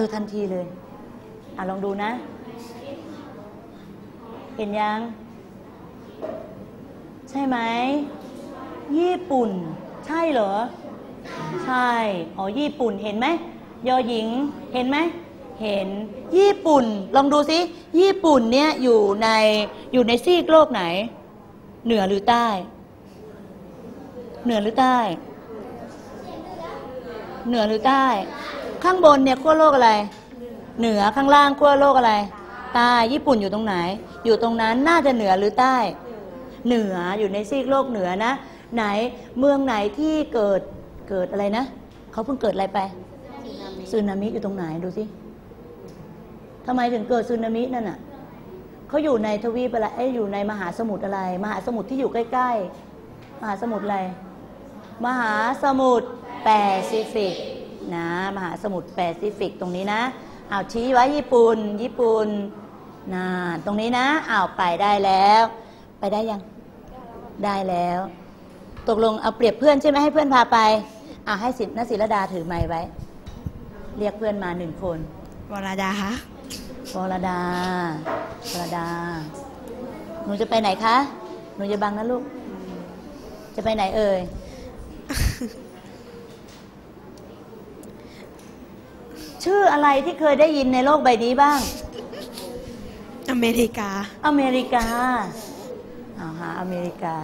เจอทันทีเลย อะลองดูนะ เห็นยัง ใช่ไหม ญี่ปุ่น ใช่เหรอ ใช่ อ๋อ ญี่ปุ่น เห็นไหม ยอหญิง เห็นไหม เห็น ญี่ปุ่น ลองดูสิญี่ปุ่นเนี่ยอยู่ในอยู่ในซีกโลกไหน เหนือหรือใต้ เหนือหรือใต้ เหนือหรือใต้ ข้างบนเนี่ยขั้วโลกอะไร เหนือข้างล่างขั้วโลกอะไร ใต้ญี่ปุ่นอยู่ตรงไหน อยู่ตรงนั้นน่าจะเหนือหรือใต้ เหนืออยู่ในซีกโลกเหนือนะ ไหนเมืองไหนที่เกิดเกิดอะไรนะเขาเพิ่งเกิดอะไรไปสึนามิอยู่ตรงไหนดูสิทำไมถึงเกิดสึนามินั่นน่ะเขาอยู่ในทวีปอะไรเอ้ยอยู่ในมหาสมุทรอะไร มหาสมุทรที่อยู่ใกล้ๆ มหาสมุทรอะไร มหาสมุทรแปซิฟิก นะ มหาสมุทรแปซิฟิกตรงนี้นะเอาวชี้ไว้ญี่ปุ่น ญี่ปุ่นนะตรงนี้นะอ้าวไปได้แล้ว ไปได้ยังได้แล้ว ตกลงเอาเปรียบเพื่อนใช่ไหมให้เพื่อนพาไปอ่าให้สิทธิ์นศิรดาถือไม้ไว้ เรียกเพื่อนมาหนึ่งคนวรดาคะวรดาวรดา หนูจะไปไหนคะ หนูจะบังนะลูก จะไปไหนเอ่ย ชื่ออะไรที่เคยได้ยินในโลกใบนี้บ้าง อเมริกา อเมริกาเอาหาอเมริกา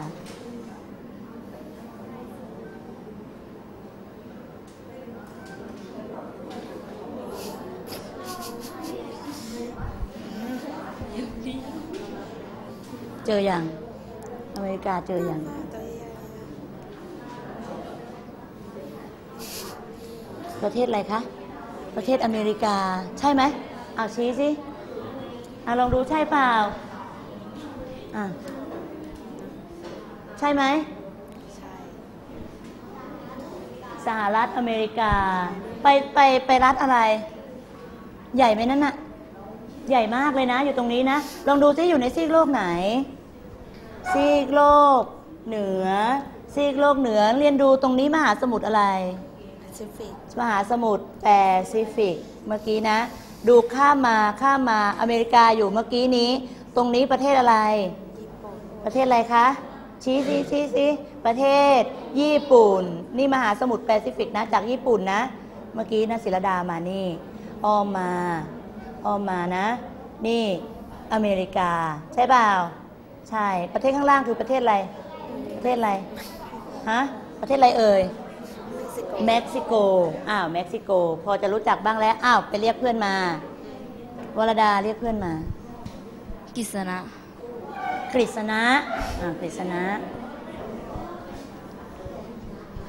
เจออย่าง อเมริกาเจออย่างประเทศอะไรคะ ประเทศอเมริกา ใช่ไหมเอาชี้สิอะลองดูใช่เปล่าอะใช่ไหมใช่สหรัฐอเมริกา ไปไปไปรัฐอะไร ใหญ่ไหมนั่นน่ะ ใหญ่มากเลยนะ อยู่ตรงนี้นะ ลองดูซิอยู่ในซีกโลกไหน ซีกโลกเหนือ ซีกโลกเหนือเรียนดูตรงนี้มหาสมุทรอะไร ซิฟิกมหาสมุทรแปซิฟิกเมื่อกี้นะ ดูข้ามมาข้ามมาอเมริกาอยู่เมื่อกี้นี้ ตรงนี้ประเทศอะไรญี่ปุ่นประเทศอะไรคะ ชี้สิชี้สิประเทศ ญี่ปุ่น นี่มหาสมุทรแปซิฟิกนะ จากญี่ปุ่นนะ เมื่อกี้นะศิรดามานี่อ้อมมาอ้อมมานะ นี่อเมริกา ใช่เปล่าใช่ประเทศข้างล่างคือประเทศอะไร ประเทศอะไรฮะประเทศอะไรเอ่ยเม็ก ซิโกเม็กซิโก อ้าว เม็กซิโก พอจะรู้จักบ้างแล้ว อ้าว ไปเรียกเพื่อนมา วรดาเรียกเพื่อนมากิษณะ กฤษณะ อ่ากฤษณะ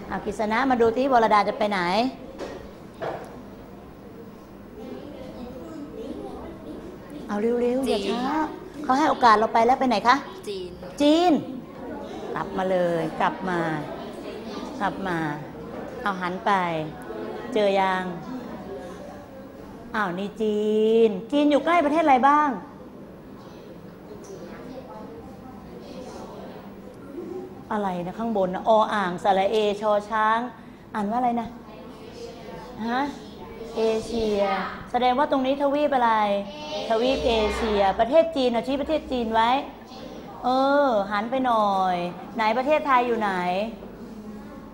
อ่ากฤษณะมาดูที่วรดาจะไปไหน เอาเร็วๆอย่าช้าเขาให้โอกาสเราไปแล้วไปไหนคะ จีน จีน กลับมาเลย กลับมา กลับมา เอาหันไป เจอยังอ้าวนี่จีน จีนอยู่ใกล้ประเทศอะไรบ้าง อะไรนะข้างบนนะออ่างสระเอชอช้าง อ่านว่าอะไรนะฮะเอเชีย แสดงว่าตรงนี้ทวีปอะไร ทวีปเอเชีย ประเทศจีนเอาชี้ประเทศจีนไว้ เออ หันไปหน่อย ไหนประเทศไทยอยู่ไหน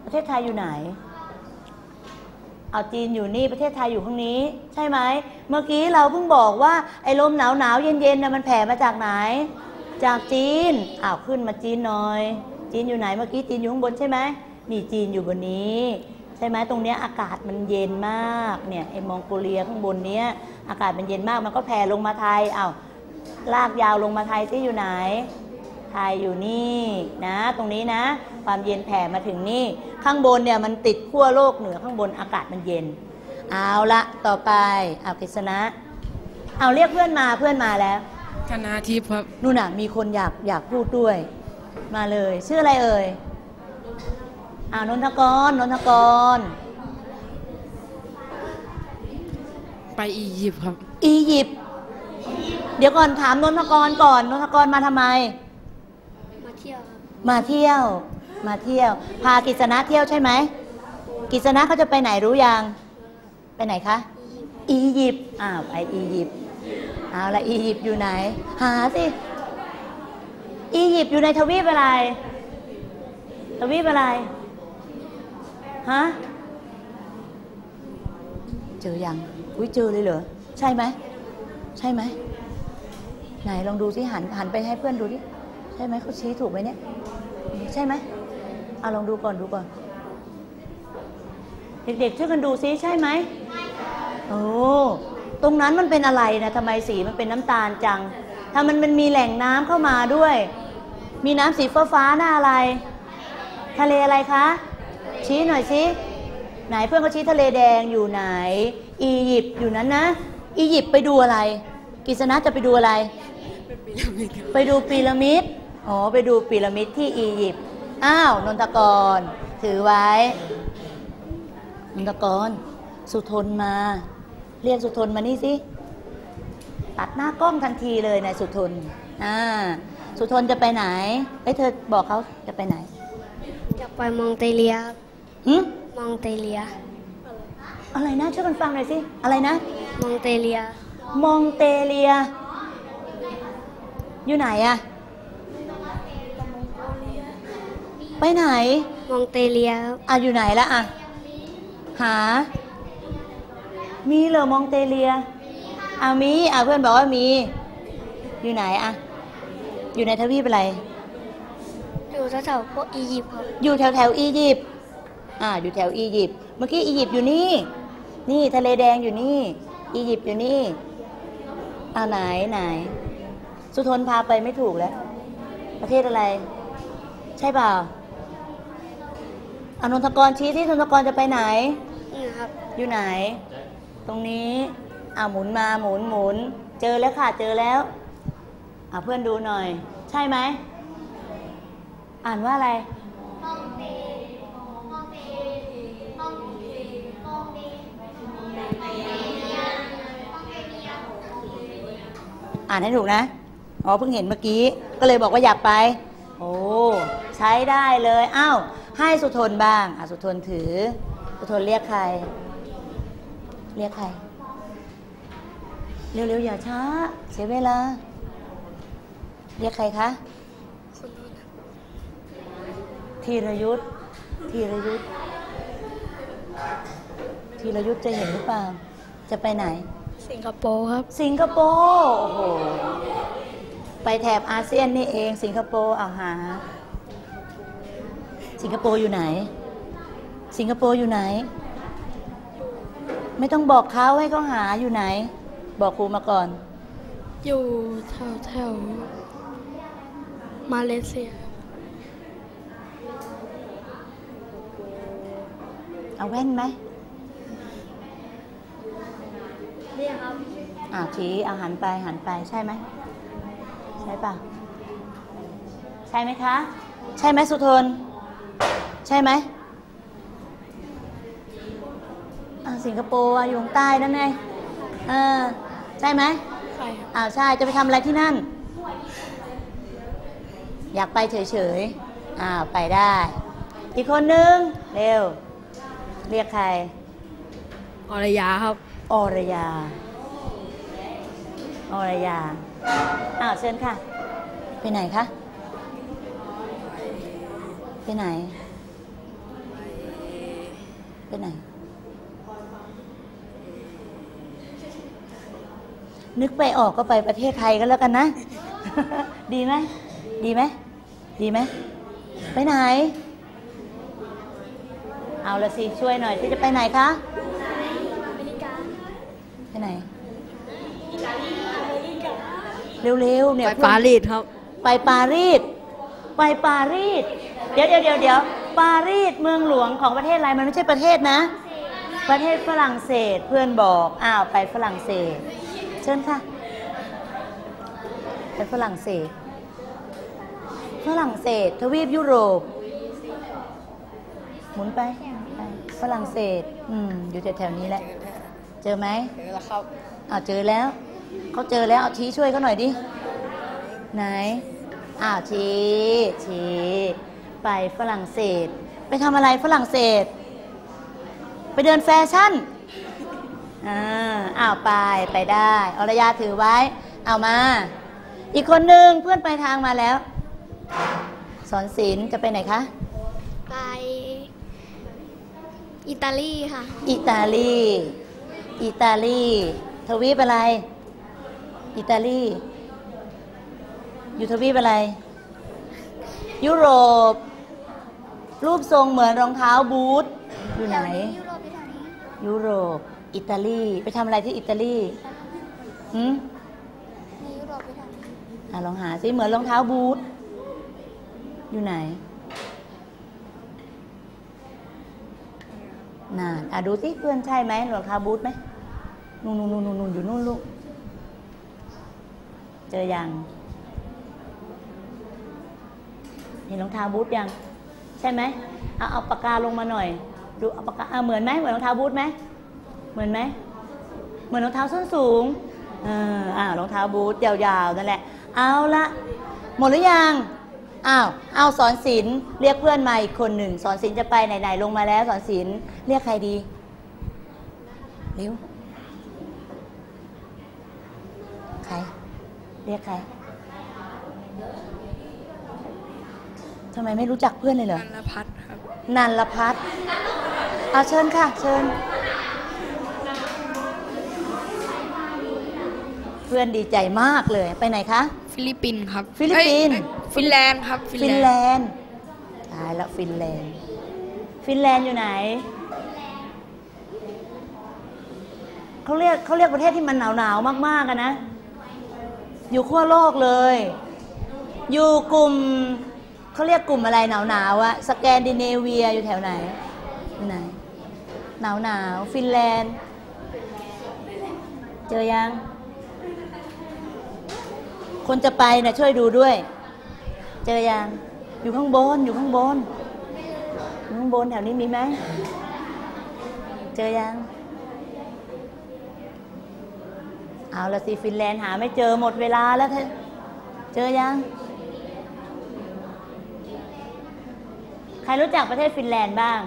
ประเทศไทยอยู่ไหน เอาจีนอยู่นี่ประเทศไทยอยู่ข้างนี้ ใช่ไหม เมื่อกี้เราเพิ่งบอกว่าไอ้ลมหนาวหนาวเย็นเย็นๆนะมันแผ่มาจากไหน จากจีนอ้าวขึ้นมาจีนหน่อย จีนอยู่ไหนเมื่อกี้จีนอยู่ข้างบนใช่ไหมนี่จีนอยู่บนนี้ใช่ไหมตรงนี้อากาศมันเย็นมากเนี่ยไอ้มองโกเลียข้างบนเนี้ยอากาศมันเย็นมากมันก็แผ่ลงมาไทยอ้าวลากยาวลงมาไทยที่อยู่ไหน ไทยอยู่นี่นะ ตรงนี้นะ ความเย็นแผ่มาถึงนี่ ข้างบนเนี่ยมันติดขั้วโลกเหนือข้างบนอากาศมันเย็น เอาละต่อไปเอากฤษณะ เอาเรียกเพื่อนมาเพื่อนมาแล้วคณะทิพย์ครับนู่นน่ะ มีคนอยากอยากพูดด้วย มาเลย ชื่ออะไรเอ่ยอ่านนทกรนนทกร ไปอียิปต์ครับ อียิปต์เดี๋ยวก่อนถามนนทกรก่อนนนทกรมาทำไม มาเที่ยวครับ มาเที่ยว มาเที่ยว พากิษณะเที่ยวใช่ไหมกิษณะเขาจะไปไหนรู้ยังไปไหนคะอียิปต์อ้าวไปอียิปต์เอาละอียิปต์อยู่ไหน หาสิอียิปต์อยู่ในทวีปอะไร ทวีปอะไรฮะเจอยังอุ้ยเจอเลยเหรอใช่ไหมใช่ไหมไหนลองดูสิหันหันไปให้เพื่อนดูดิใช่ไหมเขาชี้ถูกไหมเนี่ยใช่ไหม อาลองดูก่อนดูก่อน เด็กๆช่วยกันดูซิใช่ไหมโอ้ตรงนั้นมันเป็นอะไรนะทำไมสีมันเป็นน้ำตาลจัง ถ้ามันมันมีแหล่งน้ำเข้ามาด้วย มีน้ำสีฟ้าฟ้าๆหน้าอะไร ทะเลอะไรคะ ชี้หน่อยสิไหนเพื่อนเขาชี้ทะเลแดงอยู่ไหน อียิปต์อยู่นั้นนะ อียิปต์ไปดูอะไรกิษณะจะไปดูอะไร ไปดูพีระมิด อ๋อ ไปดูพีระมิดที่อียิปต์ อ้าวนนทกร ถือไว้ นนทกร สุทนมา เรียกสุทนมานี่สิตัดหน้ากล้องทันทีเลยนายสุทนอ่าสุทนจะไปไหนเอ้ยเธอบอกเขาจะไปไหนจะไปมองเตเลียครับหึมองเตเลีย อะไรนะช่วยกันฟังหน่อยสิ อะไรนะ มองเตเลีย มองเตเลีย อยู่ไหนอะ ไปไหน มองเตเลียครับอะอยู่ไหนละอะ หา มีเหรอมองเตเลียอะมีอะเพื่อนบอกว่ามี อยู่ไหนอะ อยู่ในทวีปอะไร อยู่แถวๆพวกอียิปต์ครับ อยู่แถวแถวๆอียิปต์อ่าอยู่แถวอียิปต์เมื่อกี้อียิปต์อยู่นี่ นี่ทะเลแดงอยู่นี่ อียิปต์อยู่นี่อ่าไหนไหน สุทนพาไปไม่ถูกแล้ว ประเทศอะไร ใช่เปล่า อานนทกรชี้ที่นนทกรจะไปไหน นี่ครับ อยู่ไหน ตรงนี้อ่าหมุนมาหมุนหมุน เจอแล้วค่ะเจอแล้วอ่าเพื่อนดูหน่อย ใช่ไหม อ่านว่าอะไรอ่านให้ถูกนะ อ๋อเพิ่งเห็นเมื่อกี้ ก็เลยบอกว่าอยากไป โอ้ ใช้ได้เลย อ้าว ให้สุทนบ้างอะสุทนถือ สุทนเรียกใคร เรียกใคร เร็วๆอย่าช้า เสียเวลา เรียกใครคะธีรยุทธธีรยุทธธีรยุทธจะเห็นหรือเปล่า จะไปไหน สิงคโปร์ครับ สิงคโปร์ โอ้โห ไปแถบอาเซียนนี่เอง สิงคโปร์เอาหา สิงคโปร์อยู่ไหน สิงคโปร์อยู่ไหน ไม่ต้องบอกเขาให้เขาหาอยู่ไหน บอกครูมาก่อน อยู่แถวแถวๆมาเลเซีย เอาแว่นไหมนี่ครับอ่าชี้เอาหันไปหันไปใช่ไหมใช่ป่ะ ใช่ไหมคะ ใช่ไหมสุทน ใช่ไหมอ่าสิงคโปร์อะอยู่ข้างใต้นั่นไงเออใช่ไหมใช่ครับอ้าวใช่จะไปทำอะไรที่นั่น อยากไปเฉยๆอ้าวไปได้ อีกคนนึงเร็ว เรียกใครอรยาครับอรยาอรยาอ้าวเชิญค่ะ ไปไหนคะ ไปไหน ไปไหน นึกไปออกก็ไปประเทศไทยก็แล้วกันนะ ดีไหม ดีไหม ดีไหม ไปไหน เอาละสิช่วยหน่อยที่จะไปไหนคะไปไหนเร็วๆเนี่ยไปเพื่อนปารีสครับ ไปปารีส ไปปารีส เดี๋ยวเดี๋ยวเดี๋ยวเดี๋ยวปารีสเมืองหลวงของประเทศอะไรมันไม่ใช่ประเทศนะ ประเทศฝรั่งเศสเพื่อนบอกอ้าวไปฝรั่งเศส เชิญค่ะ ไปฝรั่งเศส ฝรั่งเศสทวีปยุโรป หมุนไปไปฝรั่งเศสอืมอยู่แถวๆนี้แหละ เจอไหมเจอแล้วครับอ้าวเจอแล้วเขาเจอแล้วเอาชี้ช่วยเขาหน่อยดิไหนอ้าวชี้ชี้ ไปฝรั่งเศส ไปทำอะไรฝรั่งเศส ไปเดินแฟชั่นอ่าอ้าวไปไปได้อรยาถือไว้ เอามา อีกคนหนึ่งเพื่อนไปลายทางมาแล้ว สอนศิลป์จะไปไหนคะ ไป อิตาลีค่ะ อิตาลี อิตาลี ทวีปอะไร อิตาลี อยู่ทวีปอะไร ยุโรป รูปทรงเหมือนรองเท้าบูทอยู่ไหน ยุโรปที่ไหนยุโรป อิตาลี ไปทำอะไรที่อิตาลีหืมในยุโรปที่ไหนอะลองหาซิเหมือนรองเท้าบูทอยู่ไหนนานอะดูสิเพื่อนใช่ไหมรองเท้าบูทไหมนู่นนู่นนู่นนู่นอยู่นู่นลูก เจอยังเห็นรองเท้าบูทยัง ใช่ไหมเอาเอาปากกาลงมาหน่อย ดูเอาปากกาอะเหมือนไหมเหมือนรองเท้าบูทไหมเหมือนไหมเหมือนรองเท้าส้นสูงเอออ่ารองเท้าบูทยาวๆนั่นแหละ เอาละหมดหรือยังอ้าวเอาสอนศิลป์เรียกเพื่อนมาอีกคนหนึ่งสอนศิลป์จะไปไหนๆลงมาแล้วสอนศิลป์เรียกใครดีเร็วใคร เรียกใคร ทำไมไม่รู้จักเพื่อนเลยเหรอนันลพัฒน์ครับนันละพัฒน์เอาเชิญค่ะ เชิญ เพื่อนดีใจมากเลยไปไหนคะ ฟิลิปปินส์ครับ ฟิลิปปินส์เอ้ยเอ้ยฟินแลนด์ครับ ฟินแลนด์ตายแล้วฟินแลนด์ ฟินแลนด์อยู่ไหนเขาเรียกเขาเรียกประเทศที่มันหนาวหนาวๆมากๆกันนะ อยู่ขั้วโลกเลย อยู่กลุ่ม เขาเรียกกลุ่มอะไรหนาวหนาวอะสแกนดิเนเวียอยู่แถวไหนไหนหนาวหนาวฟินแลนด์ เจอยัง คนจะไปนะช่วยดูด้วย เจอยัง อยู่ข้างบน อยู่ข้างบนอยู่ข้างบนแถวนี้มีไหม เจอยัง เอาละสิฟินแลนด์หาไม่เจอหมดเวลาแล้วเธอเจอยัง ใครรู้จักประเทศฟินแลนด์บ้าง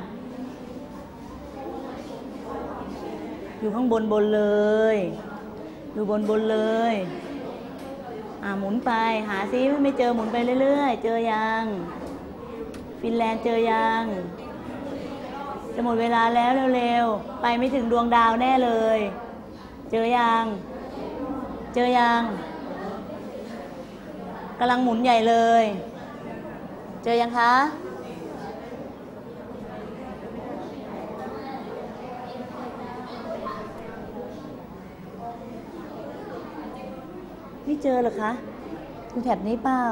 อยู่ข้างบนบนเลย อยู่บนบนเลย อ่าหมุนไปหาซิไม่เจอหมุนไปเรื่อยๆ เจอยัง ฟินแลนด์เจอยัง จะหมดเวลาแล้วเร็วๆ ไปไม่ถึงดวงดาวแน่เลย เจอยัง เจอยังกำลังหมุนใหญ่เลย เจอยังคะ ไม่เจอเหรอคะอยู่แถบนี้เปล่า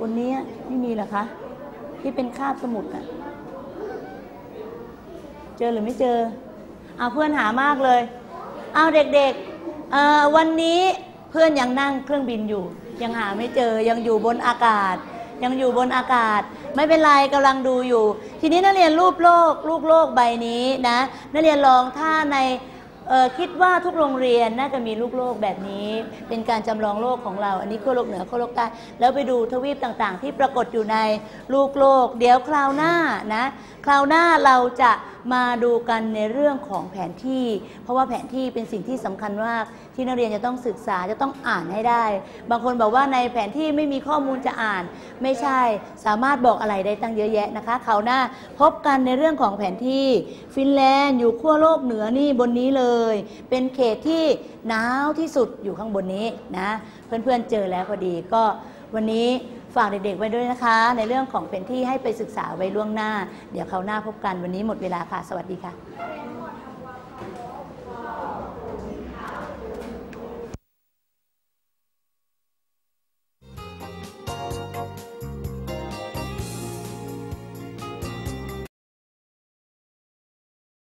บนนี้ไม่มีเหรอคะ ที่เป็นคาบสมุดอะเจอหรือไม่เจอเอาเพื่อนหามากเลย เอาเด็กๆวันนี้เพื่อนยังนั่งเครื่องบินอยู่ ยังหาไม่เจอยังอยู่บนอากาศ ยังอยู่บนอากาศ ไม่เป็นไรกำลังดูอยู่ ทีนี้นักเรียนรูปโลกรูปโลกใบนี้นะนักเรียนลองถ้าใน คิดว่าทุกโรงเรียนน่าจะมีลูกโลกแบบนี้ เป็นการจำลองโลกของเรา อันนี้ขั้วโลกเหนือขั้วโลกใต้แล้วไปดูทวีปต่างๆ ที่ปรากฏอยู่ในลูกโลก เดี๋ยวคราวหน้านะ คราวหน้าเราจะ มาดูกันในเรื่องของแผนที่ เพราะว่าแผนที่เป็นสิ่งที่สำคัญมากที่นักเรียนจะต้องศึกษาจะต้องอ่านให้ได้ บางคนบอกว่าในแผนที่ไม่มีข้อมูลจะอ่าน ไม่ใช่สามารถบอกอะไรได้ตั้งเยอะแยะนะคะคราวหน้าพบกันในเรื่องของแผนที่ ฟินแลนด์อยู่ขั้วโลกเหนือนี่บนนี้เลย เป็นเขตที่หนาวที่สุดอยู่ข้างบนนี้นะเพื่อนๆเจอแล้วพอดีก็วันนี้ ฝากเด็กๆไว้ด้วยนะคะ ในเรื่องของเป็นที่ให้ไปศึกษาไว้ล่วงหน้า เดี๋ยวคราวหน้าพบกันวันนี้หมดเวลาค่ะ สวัสดีค่ะ